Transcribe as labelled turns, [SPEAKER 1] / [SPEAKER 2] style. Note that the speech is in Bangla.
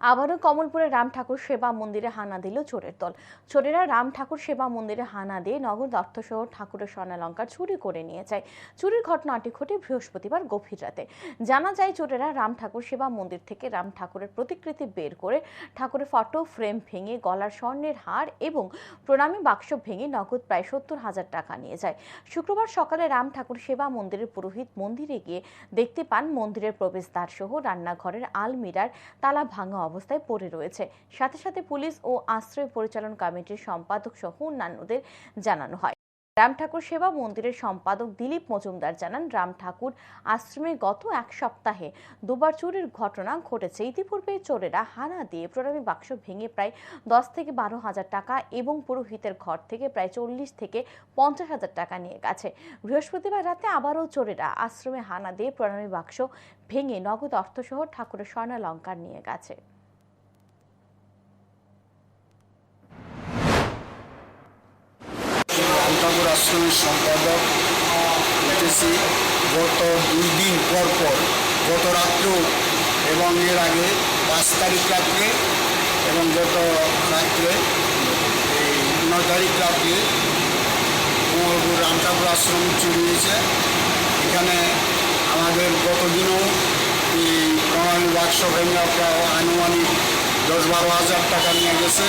[SPEAKER 1] আবারও কমলপুরে রাম ঠাকুর সেবা মন্দিরে হানা দিল চোরের দল। চোরেরা রাম ঠাকুর সেবা মন্দিরে হানা দিয়ে নগদ অর্থসহ ঠাকুরের স্বর্ণালঙ্কার চুরি করে নিয়ে যায়। চুরির ঘটনাটি ঘটে বৃহস্পতিবার গভীর রাতে। জানা যায়, চোরেরা রাম ঠাকুর সেবা মন্দির থেকে রাম ঠাকুরের প্রতিকৃতি বের করে ঠাকুরের ফটো, ফ্রেম ভেঙে গলার স্বর্ণের হার এবং প্রণামী বাক্স ভেঙে নগদ প্রায় সত্তর হাজার টাকা নিয়ে যায়। শুক্রবার সকালে রাম ঠাকুর সেবা মন্দিরের পুরোহিত মন্দিরে গিয়ে দেখতে পান মন্দিরের প্রবেশদ্বার সহ রান্নাঘরের আলমিরার তালা ভাঙা অবস্থায় পড়ে রয়েছে। সাথে সাথে পুলিশ ও আশ্রয় পরিচালন কমিটির সম্পাদক সহ অন্যান্যদের জানানো হয়। রাম ঠাকুর সেবা মন্দিরের সম্পাদক দিলীপ মজুমদার জানান, রাম ঠাকুর আশ্রমে গত এক সপ্তাহে দুবার চুরির ঘটনা ঘটেছে। ইতিপূর্বে চোরেরা হানা দিয়ে প্রণামী বাক্স ভেঙে প্রায় দশ থেকে বারো হাজার টাকা এবং পুরোহিতের ঘর থেকে প্রায় চল্লিশ থেকে পঞ্চাশ হাজার টাকা নিয়ে গেছে। বৃহস্পতিবার রাতে আবারও চোরেরা আশ্রমে হানা দিয়ে প্রণামী বাক্স ভেঙে নগদ অর্থসহ ঠাকুরের স্বর্ণালঙ্কার নিয়ে গেছে।
[SPEAKER 2] আশ্রমের সম্পাদক এসেছি গত দুই দিন পর পর, গত রাত্রেও এবং এর আগে পাঁচ তারিখ রাত্রে এবং গত রাত্রে, এই নয় তারিখ রাত্রে কুমারপুর রামঠাকুর আশ্রম চুরি এখানে আমাদের গত দিনও এই প্রণালী বাক্স ভেঙে আনুমানিক দশ বারো হাজার টাকা নিয়ে গেছে।